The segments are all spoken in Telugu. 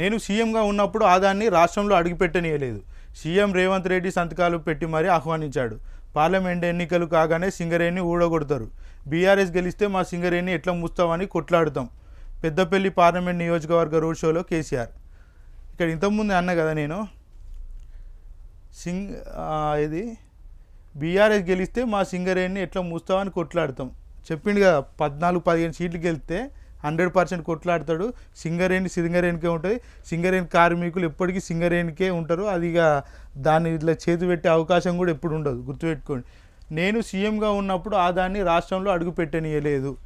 నేను సీఎంగా ఉన్నప్పుడు ఆదాన్ని రాష్ట్రంలో అడుగుపెట్టనీయలేదు. సీఎం రేవంత్ రెడ్డి సంతకాలు పెట్టి మరీ ఆహ్వానించాడు. పార్లమెంట్ ఎన్నికలు కాగానే సింగరేణి ఊడగొడతారు. బీఆర్ఎస్ గెలిస్తే మా సింగరేణి ఎట్లా ముస్తామని కొట్లాడుతాం. పెద్దపల్లి పార్లమెంట్ నియోజకవర్గ రోడ్ షోలో కేసీఆర్. ఇక్కడ ఇంతకుముందు అన్న కదా నేను. సింగ్ ఇది బీఆర్ఎస్ గెలిస్తే మా సింగరేణిని ఎట్లా ముస్తామని కొట్లాడతాం. చెప్పిండు కదా పద్నాలుగు పదిహేను సీట్లు గెలిస్తే హండ్రెడ్ పర్సెంట్ కొట్లాడతాడు. సింగరేణి సింగరేణికే ఉంటుంది. సింగరేణి కార్మికులు ఎప్పటికీ సింగరేణికే ఉంటారు. అది ఇక దాన్ని ఇట్లా చేతి పెట్టే అవకాశం కూడా ఎప్పుడు ఉండదు. గుర్తుపెట్టుకోండి. నేను సీఎంగా ఉన్నప్పుడు ఆ దాన్ని రాష్ట్రంలో అడుగు పెట్టనియలేదు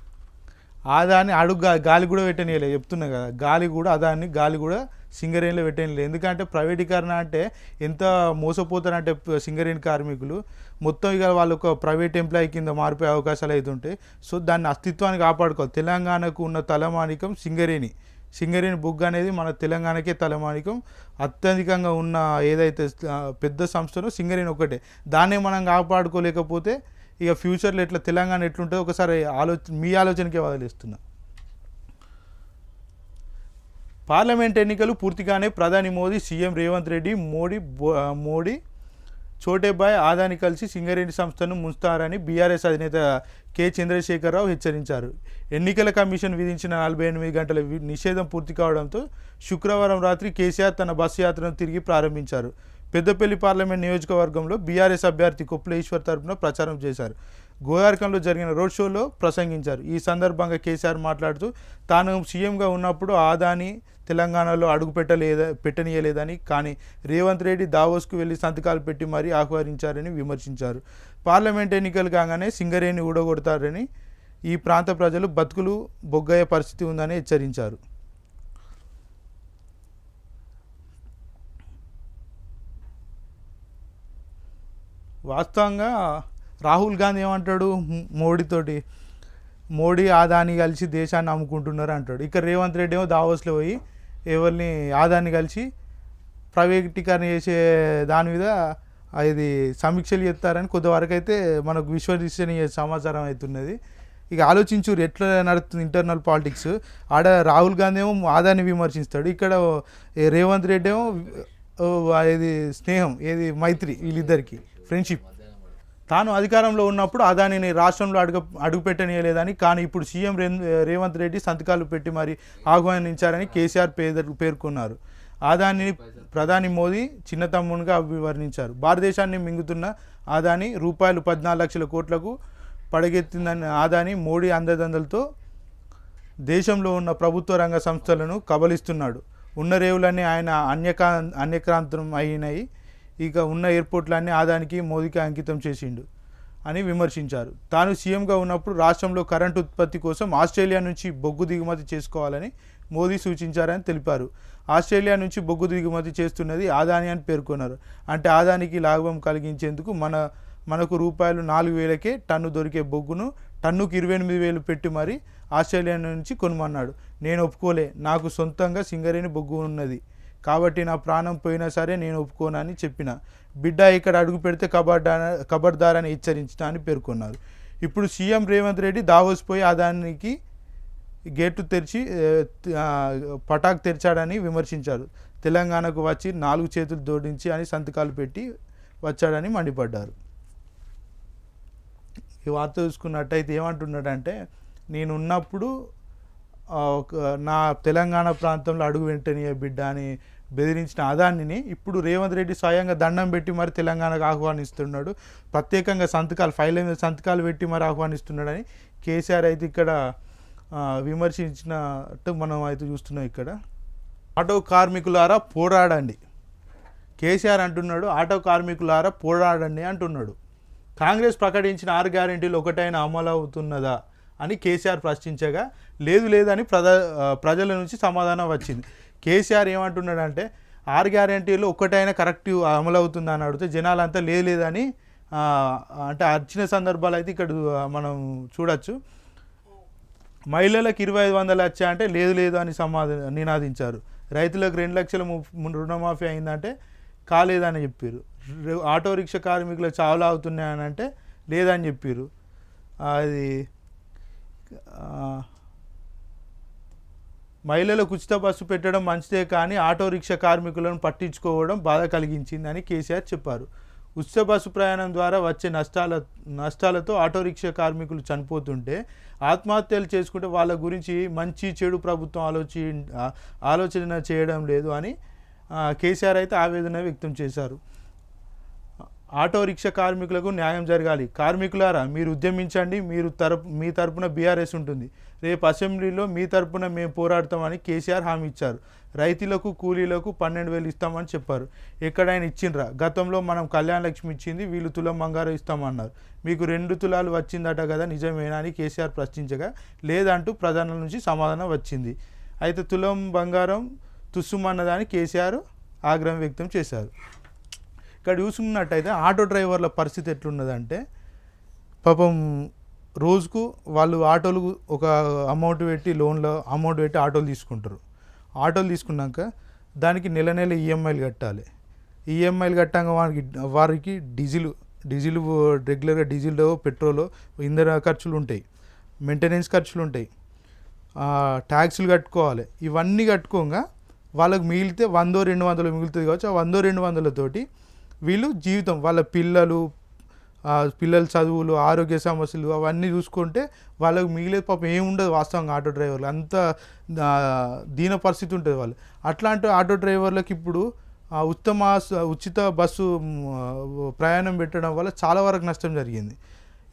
ఆదాన్ని అడుగు గాలి కూడా పెట్టనీయలేదు చెప్తున్నా కదా. గాలి కూడా అదాన్ని గాలి కూడా సింగరేణిలో పెట్టనీయలేదు ఎందుకంటే ప్రైవేటీకరణ అంటే ఎంత మోసపోతారంటే సింగరేణి కార్మికులు. మొత్తం ఇక వాళ్ళు ఒక ప్రైవేట్ ఎంప్లాయీ కింద మారిపోయే అవకాశాలు అవుతుంటాయి సో దాన్ని అస్తిత్వాన్ని కాపాడుకోవాలి. తెలంగాణకు ఉన్న తలమానికం సింగరేణి. సింగరేణి బుగ్గ అనేది మన తెలంగాణకే తలమానికం. అత్యధికంగా ఉన్న ఏదైతే పెద్ద సంస్థలో సింగరేణి ఒకటే దాన్నే మనం కాపాడుకోలేకపోతే ఇక ఫ్యూచర్లో ఎట్లా తెలంగాణ ఎట్లుంటుందో ఒకసారి ఆలోచన మీ ఆలోచనకే వదిలేస్తున్నా. పార్లమెంట్ ఎన్నికలు పూర్తిగానే ప్రధాని మోదీ సీఎం రేవంత్ రెడ్డి మోడీ బో- మోడీ చోటేబాయ్ ఆదాని కలిసి సింగరేణి సంస్థను ముంచుతారని బీఆర్ఎస్ అధినేత కె. చంద్రశేఖరరావు హెచ్చరించారు. ఎన్నికల కమిషన్ విధించిన నలభై ఎనిమిది గంటల నిషేధం పూర్తి కావడంతో శుక్రవారం రాత్రి కేసీఆర్ తన బస్సు యాత్రను తిరిగి ప్రారంభించారు. పెద్దపల్లి పార్లమెంట్ నియోజకవర్గంలో బీఆర్ఎస్ అభ్యర్థి కుప్ల ఈశ్వర్ తరపున ప్రచారం చేశారు. గోదార్కంలో జరిగిన రోడ్ షోలో ప్రసంగించారు. ఈ సందర్భంగా కేసీఆర్ మాట్లాడుతూ తాను సీఎంగా ఉన్నప్పుడు ఆదాని తెలంగాణలో అడుగు పెట్టలేదా పెట్టనీయలేదని కానీ రేవంత్ రెడ్డి దావోస్కు వెళ్ళి సంతకాలు పెట్టి మరీ ఆహ్వానించారని విమర్శించారు. పార్లమెంట్ ఎన్నికలు కాగానే సింగరేణి ఊడగొడతారని ఈ ప్రాంత ప్రజలు బతుకులు బొగ్గయ్యే పరిస్థితి ఉందని హెచ్చరించారు. వాస్తవంగా రాహుల్ గాంధీ ఏమంటాడు? మోడీతోటి. మోడీ ఆదాని కలిసి దేశాన్ని అమ్ముకుంటున్నారు అంటాడు. ఇక్కడ రేవంత్ రెడ్డి ఏమో దావోస్లో పోయి ఎవరిని ఆదాన్ని కలిసి ప్రైవేటీకరణ చేసే దాని మీద ఇది సమీక్షలు చేస్తారని కొంతవరకు అయితే మనకు విశ్వసనీయ సమాచారం అవుతున్నది. ఇక ఆలోచించురు ఎట్లా నడుస్తుంది ఇంటర్నల్ పాలిటిక్స్? ఆడ రాహుల్ గాంధీ ఏమో ఆదాన్ని విమర్శిస్తాడు. ఇక్కడ రేవంత్ రెడ్డి ఏమో ఇది స్నేహం ఏది మైత్రి వీళ్ళిద్దరికి. ఫ్రెండ్షిప్. తాను అధికారంలో ఉన్నప్పుడు అదానిని రాష్ట్రంలో అడుగు అడుగుపెట్టనీయలేదని కానీ ఇప్పుడు సీఎం రేవంత్ రెడ్డి సంతకాలు పెట్టి మరి ఆహ్వానించారని కేసీఆర్ పేద పేర్కొన్నారు. ఆదానిని ప్రధాని మోదీ చిన్నతమ్మునిగా వివరించారు అభివర్ణించారు. భారతదేశాన్ని మింగుతున్న ఆదాని రూపాయలు పద్నాలుగు లక్షల కోట్లకు పడగెత్తిందని ఆదాని మోడీ అందదండలతో దేశంలో ఉన్న ప్రభుత్వ రంగ సంస్థలను కబలిస్తున్నాడు. ఉన్న రేవులన్నీ ఆయన అన్యకా అన్యక్రాంతం అయినాయి. ఇక ఉన్న ఎయిర్పోర్ట్లన్నీ ఆదానికి మోదీకి అంకితం చేసిండు అని విమర్శించారు. తాను సీఎంగా ఉన్నప్పుడు రాష్ట్రంలో కరెంటు ఉత్పత్తి కోసం ఆస్ట్రేలియా నుంచి బొగ్గు దిగుమతి చేసుకోవాలని మోదీ సూచించారని తెలిపారు. ఆస్ట్రేలియా నుంచి బొగ్గు దిగుమతి చేస్తున్నది ఆదాని అని పేర్కొన్నారు. అంటే ఆదానికి లాభం కలిగించేందుకు మన మనకు రూపాయలు నాలుగు వేలకే టన్ను దొరికే బొగ్గును టన్నుకు ఇరవై ఎనిమిది వేలు పెట్టి మరి ఆస్ట్రేలియా నుంచి కొనుమన్నాడు. నేను ఒప్పుకోలే నాకు సొంతంగా సింగరేణి బొగ్గు ఉన్నది. కాబట్టి నా ప్రాణం పోయినా సరే నేను ఒప్పుకోనని చెప్పిన. బిడ్డ ఇక్కడ అడుగు పెడితే కబడ్డా కబడ్దారని హెచ్చరించిన అని పేర్కొన్నారు. ఇప్పుడు సీఎం రేవంత్ రెడ్డి దావోస్ పోయి ఆదానికి గేటు తెరిచి పటాక్ తెరిచాడని విమర్శించారు. తెలంగాణకు వచ్చి నాలుగు చేతులు జోడించి అని సంతకాలు పెట్టి వచ్చాడని మండిపడ్డారు. ఈ వార్త చూసుకున్నట్టయితే ఏమంటున్నాడంటే నేను ఉన్నప్పుడు నా తెలంగాణ ప్రాంతంలో అడుగు వెంటనే బిడ్డ అని బెదిరించిన అదానిని ఇప్పుడు రేవంత్ రెడ్డి స్వయంగా దండం పెట్టి మరి తెలంగాణకు ఆహ్వానిస్తున్నాడు. ప్రత్యేకంగా సంతకాలు ఫైల్ మీద సంతకాలు పెట్టి మరి ఆహ్వానిస్తున్నాడని కేసీఆర్ అయితే ఇక్కడ విమర్శించినట్టు మనం అయితే చూస్తున్నాం ఇక్కడ. ఆటో కార్మికులారా పోరాడండి. కేసీఆర్ అంటున్నాడు ఆటో కార్మికులారా పోరాడండి అంటున్నాడు. కాంగ్రెస్ ప్రకటించిన ఆరు గ్యారెంటీలు ఒకటైన అమలు అవుతున్నదా అని కేసీఆర్ ప్రశ్నించగా లేదు లేదని ప్రజ ప్రజల నుంచి సమాధానం వచ్చింది. కేసీఆర్ ఏమంటున్నాడంటే ఆరు గ్యారంటీలో ఒక్కటైనా కరెక్ట్ అమలు అవుతుందా అని అడిగితే జనాలంతా లేదు లేదని అంటే అర్చిన సందర్భాలు అయితే ఇక్కడ మనం చూడొచ్చు. మహిళలకు ఇరవై ఐదు వందలు వచ్చా అంటే లేదు లేదు అని సమాధానం నినాదించారు. రైతులకు రెండు లక్షల ము- రుణమాఫీ అయిందంటే కాలేదని చెప్పారు ఆటో రిక్షా కార్మికులు చావులు అవుతున్నాయని అంటే లేదని చెప్పారు అది మహిళలకు ఉచిత బస్సు పెట్టడం మంచిదే కానీ ఆటో రిక్షా కార్మికులను పట్టించుకోవడం బాధ కలిగించిందని కేసీఆర్ చెప్పారు. ఉచిత బస్సు ప్రయాణం ద్వారా వచ్చే నష్టాల నష్టాలతో ఆటో రిక్షా కార్మికులు చనిపోతుంటే ఆత్మహత్యలు చేసుకుంటే వాళ్ళ గురించి మంచి చెడు ప్రభుత్వం ఆలోచి ఆలోచన చేయడం లేదు అని కేసీఆర్ అయితే ఆవేదన వ్యక్తం చేశారు. ఆటో రిక్షా కార్మికులకు న్యాయం జరగాలి. కార్మికులారా మీరు ఉద్యమించండి. మీరు తరపు మీ తరపున బీఆర్ఎస్ ఉంటుంది. రేపు అసెంబ్లీలో మీ తరపున మేము పోరాడతామని కేసీఆర్ హామీ ఇచ్చారు. రైతులకు కూలీలకు పన్నెండు వేలు ఇస్తామని చెప్పారు. ఎక్కడైనా ఇచ్చిండ్రా? గతంలో మనం కళ్యాణ లక్ష్మి ఇచ్చింది వీళ్ళు తులం బంగారం ఇస్తామన్నారు. మీకు రెండు తులాలు వచ్చిందట కదా నిజమేనా అని కేసీఆర్ ప్రశ్నించగా లేదంటూ ప్రధానుల నుంచి సమాధానం వచ్చింది. అయితే తులం బంగారం తుస్సుమన్నదని కేసీఆర్ ఆగ్రహం వ్యక్తం చేశారు. ఇక్కడ చూసుకున్నట్టయితే ఆటో డ్రైవర్ల పరిస్థితి ఎట్లున్నదంటే పాపం రోజుకు వాళ్ళు ఆటోలు ఒక అమౌంట్ పెట్టి లోన్లో అమౌంట్ పెట్టి ఆటోలు తీసుకుంటారు. ఆటోలు తీసుకున్నాక దానికి నెల నెల ఈఎంఐలు కట్టాలి. ఈఎంఐలు కట్టాక వారికి వారికి డీజిల్ డీజిల్ రెగ్యులర్గా డీజిల్ పెట్రోల్ ఇంధన ఖర్చులు ఉంటాయి. మెయింటెనెన్స్ ఖర్చులు ఉంటాయి. ట్యాక్సులు కట్టుకోవాలి. ఇవన్నీ కట్టుకోగా వాళ్ళకి మిగిలితే వందో రెండు వందలు మిగులుతుంది కావచ్చు. ఆ వందో రెండు వందలతోటి వీళ్ళు జీవితం వాళ్ళ పిల్లలు పిల్లల చదువులు ఆరోగ్య సమస్యలు అవన్నీ చూసుకుంటే వాళ్ళకి మిగిలేదు పాపం ఏముండదు వాస్తవంగా ఆటో డ్రైవర్లు. అంత దీన పరిస్థితి ఉంటుంది వాళ్ళు అట్లాంటి ఆటో డ్రైవర్లకు ఇప్పుడు ఉత్తమ ఉచిత బస్సు ప్రయాణం పెట్టడం వల్ల చాలా వరకు నష్టం జరిగింది.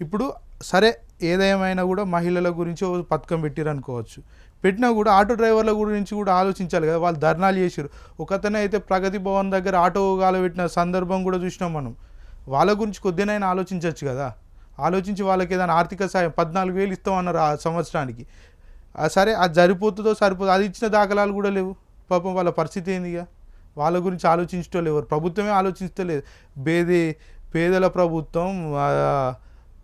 ఇప్పుడు సరే ఏదేమైనా కూడా మహిళల గురించి పథకం పెట్టిరనుకోవచ్చు. అనుకోవచ్చు పెట్టినా కూడా ఆటో డ్రైవర్ల గురించి కూడా ఆలోచించాలి కదా. వాళ్ళు ధర్నాలు చేసారు ఒకతనే అయితే ప్రగతి భవన్ దగ్గర ఆటో పెట్టిన సందర్భం కూడా చూసినాం మనం. వాళ్ళ గురించి కొద్దినైనా ఆలోచించవచ్చు కదా. ఆలోచించి వాళ్ళకి ఏదైనా ఆర్థిక సాయం పద్నాలుగు వేలు ఇస్తామన్నారు ఆ సంవత్సరానికి. సరే అది సరిపోతుందో సరిపోదు అది ఇచ్చిన దాఖలాలు కూడా లేవు. పాపం వాళ్ళ పరిస్థితి ఏందిగా వాళ్ళ గురించి ఆలోచించటం లేవు ప్రభుత్వమే ఆలోచించలేదు పేదే పేదల ప్రభుత్వం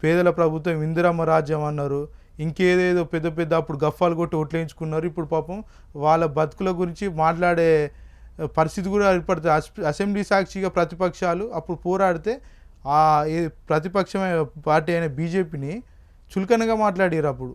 పేదల ప్రభుత్వం ఇందిరమ్మ రాజ్యం అన్నారు. ఇంకేదేదో పెద్ద పెద్ద అప్పుడు గఫాలు కొట్టి ఓట్లేయించుకున్నారు. ఇప్పుడు పాపం వాళ్ళ బతుకుల గురించి మాట్లాడే పరిస్థితి కూడా ఏర్పడుతుంది అసెంబ్లీ సాక్షిగా ప్రతిపక్షాలు అప్పుడు పోరాడితే ఆ ఏ ప్రతిపక్షమైన పార్టీ అయిన బీజేపీని చులకనగా మాట్లాడారు అప్పుడు.